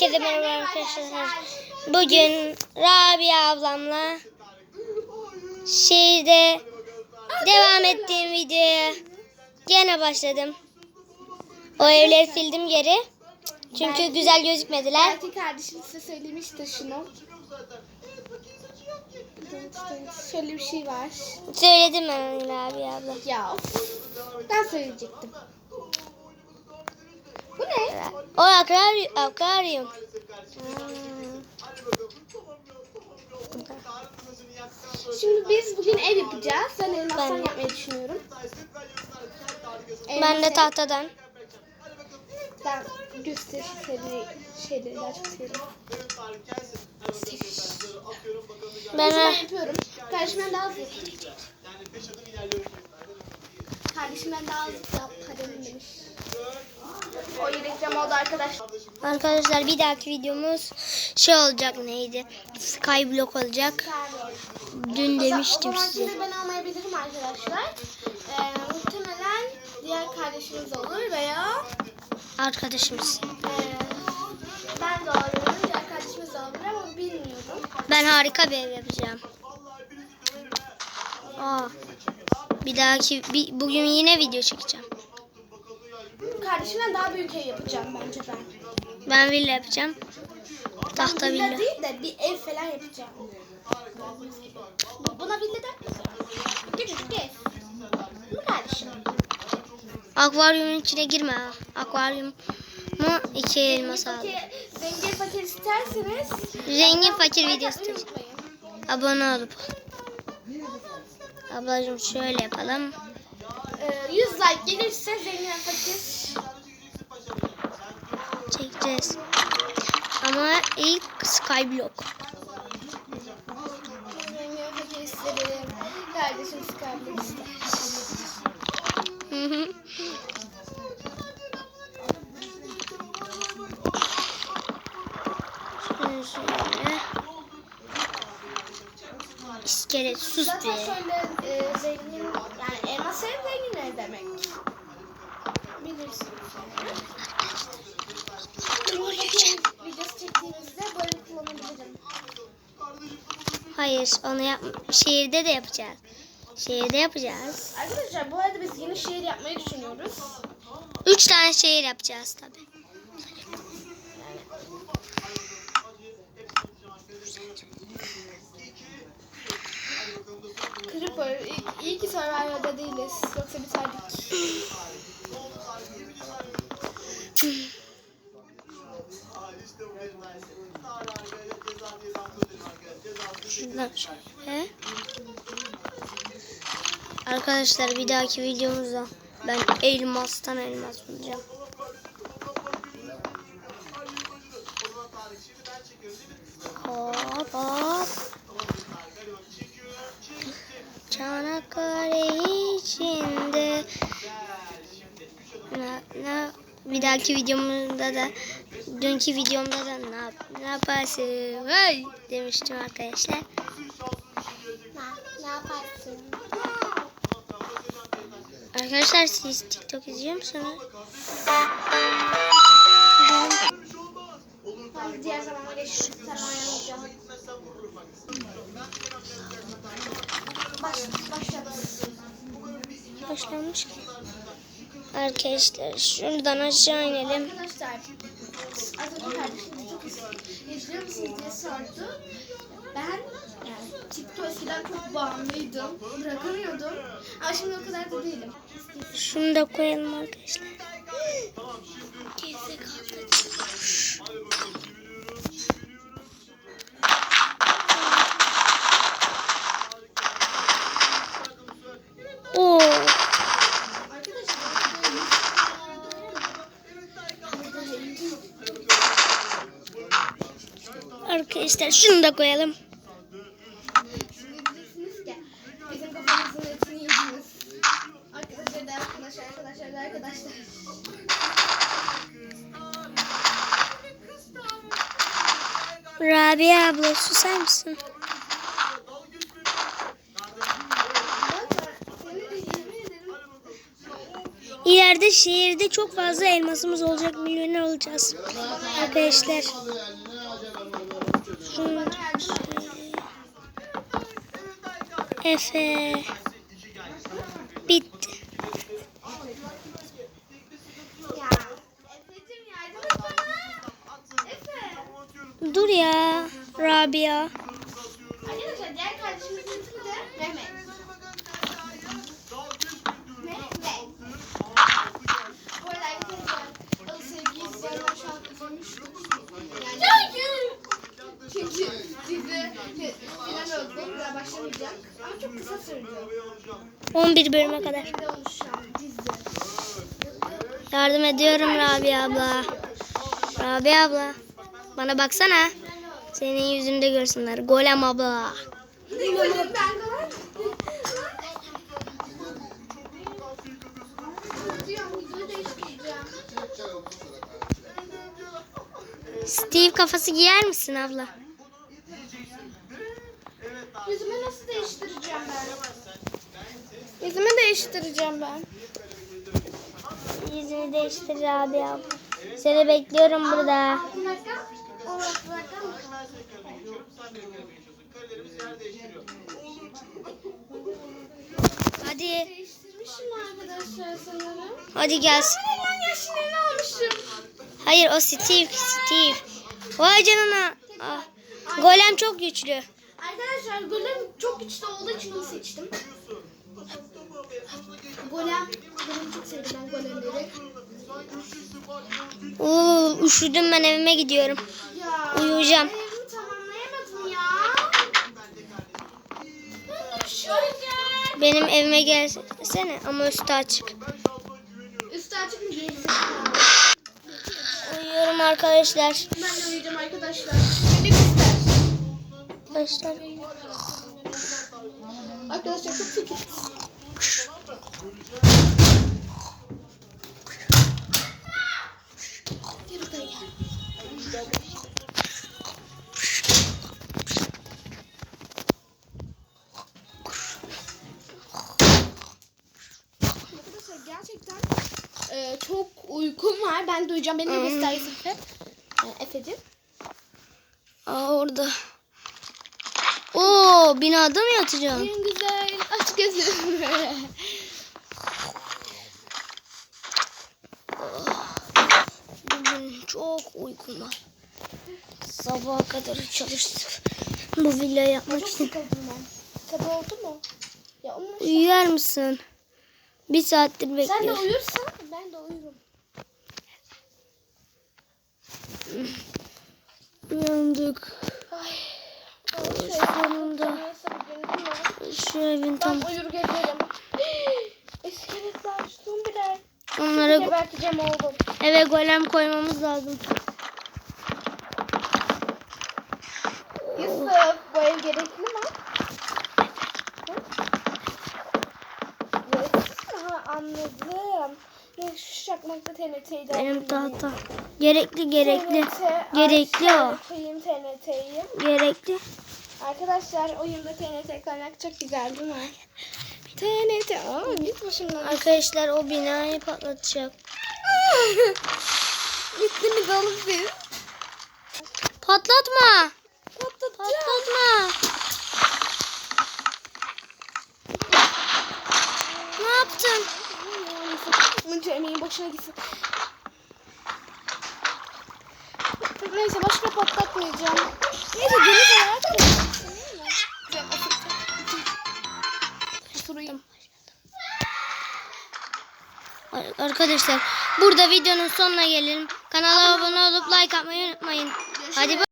Herkese merhaba arkadaşlar. Bugün Rabia ablamla şehirde devam ettiğim videoya gene başladım. O evleri sildim geri. Çünkü güzel gözükmediler. Belki kardeşim size söylemişti şunu. Şöyle bir şey var. Söyledim ben Rabia abla. Ya. Ben söyleyecektim. Bu ne? O akvaryum. akvaryum. Şimdi biz bugün ev yapacağız. Ben elmastan yapmayı düşünüyorum. Ben de tahtadan. Ben gösteri şeyleri, şeyleri daha çok seviyorum. Ben, Ben yapıyorum. Kardeşimden daha yapayım. Kardeşimden daha az yap. Kaderim demiş. O reklam oldu arkadaşlar. arkadaşlar bir dahaki videomuz şey olacak neydi? Skyblock olacak. Dün demiştim O size. ben almayabilirim arkadaşlar. Ee, muhtemelen diğer kardeşimiz olur veya Arkadaşımız. ee, ben de olabilirim. Diğer kardeşimiz de olabilir ama bilmiyorum. Ben harika bir ev yapacağım. Aa, bir dahaki bir, bugün yine video çekeceğim. Kardeşimden daha büyük ev yapacağım bence ben. Ben villa yapacağım. Tahta villa villa. değil de bir ev falan yapacağım. Buna villa der Küçücük ev. Bu kardeşim. Akvaryumun içine girme ha. Akvaryumu iki elmas aldım. Zengin fakir isterseniz Zengin fakir videosu. Abone olup. Ablacığım şöyle yapalım. Ee, 100 like gelirse zengin fakir Çekeceğiz. Ama ilk Skyblock. Kardeşim Skype ister. İskelet sus Zaten be. şöyle e, zengin yani elmas ev ev demek. Bilirsiniz. Zengin videosu çektiğimizde böyle kullanabilirim. Hayır onu yap şehirde de yapacağız. Şehirde yapacağız. Arkadaşlar bu arada biz yeni şehir yapmayı düşünüyoruz. Üç tane şehir yapacağız tabi. Creeper iyi, iyi ki Survivor'da değiliz. Arkadaşlar bir dahaki videomuzda ben elmastan elmas bulacağım. Hop hop. Çanakkale içinde ne, ne, bir dahaki videomuzda da dünkü videomda da ne, yap, ne yaparsın hey demiştim arkadaşlar. Ne yaparsın? Arkadaşlar siz TikTok izliyor musunuz? Diğer zamana. Baş. Başlamış ki. Arkadaşlar şuradan aşağı inelim. Arkadaşlar az önce kardeşim çok izliyor musunuz diye sordu. Ben yani TikTok eskiden çok bağımlıydım. Bırakamıyordum. Ama şimdi o kadar da değilim. Şunu da koyalım arkadaşlar. Gerizekalı. Oo. Arkadaşlar şunu da koyalım. Arkadaşlar arkadaşlar arkadaşlar arkadaşlar. Rabia abla susar mısın? İleride şehirde çok fazla elmasımız olacak. Milyoner olacağız. Arkadaşlar. Efe. Bitti. Dur ya. Rabia. Arkadaşlar diğer de Mehmet. Mehmet. Bu arada arkadaşlar o sevgiyi izleyenler şu an üzülmüştür. Yani çünkü dizi final başlamayacak. Ama çok kısa sürdü. 11 bölüme kadar. Yardım ediyorum Rabia abla. Rabia abla. Bana baksana. Senin yüzünde görsünler. Golem abla. Steve kafası giyer misin abla? Yüzümü nasıl değiştireceğim ben? Yüzümü değiştireceğim ben. Yüzünü değiştir Rabia abla. Seni bekliyorum burada. Hadi. Değiştirmişim arkadaşlar sanırım. Hadi gelsin. Hayır o Steve. Steve. Vay canına. Ah. Golem çok güçlü. Arkadaşlar golem çok güçlü olduğu için onu seçtim. Golem, golem çok sevdim ben golemleri. Oo, üşüdüm ben evime gidiyorum. Ya Uyuyacağım. evimi tamamlayamadım ya. Ben üşüyorum. Benim evime gelsene ama üstü açık. Üstü açık mı giyeyim? Uyuyorum arkadaşlar. Ben de uyuyacağım arkadaşlar. Arkadaşlar. Arkadaşlar çok. Arkadaşlar gerçekten e, çok uykum var. Ben de uyuyacağım. Beni de göstersin Efe. E, Efe'cim. Aa orada. Oo binada mı yatacağım? En güzel. Aç gözünü. Bugün çok uykum var. Sabaha kadar çalıştık. Bu villayı yapmak için. Tabii oldu mu? Ya onun Uyuyar mısın? Bir saattir Sen de bekliyorum. uyursan ben de uyurum. Uyandık. Ay. Sonunda. Şu evin tam. Ben uyur gezerim. İskeletler, zombiler. Onlara Geberteceğim oğlum. eve golem koymamız lazım. Yusuf bu ev gerekli mi? Anladım. Ne şu çakmakta TNT'yi de Benim tahta. Gerekli gerekli. TNT, Gerekli o. aşağıya koyayım TNT'yi. Gerekli. Arkadaşlar oyunda TNT koymak çok güzel değil mi? TNT. Aa git başımdan. Arkadaşlar o binayı patlatacak. Gittiniz oğlum siz. Patlatma. Patlatacağım. Patlatma. Ne yaptın? Bunca emeğin boşuna gitsin. Neyse başka patlatmayacağım. Neyse deniz hayatı Arkadaşlar burada videonun sonuna gelelim. Kanala abone olup like atmayı unutmayın. Hadi bay.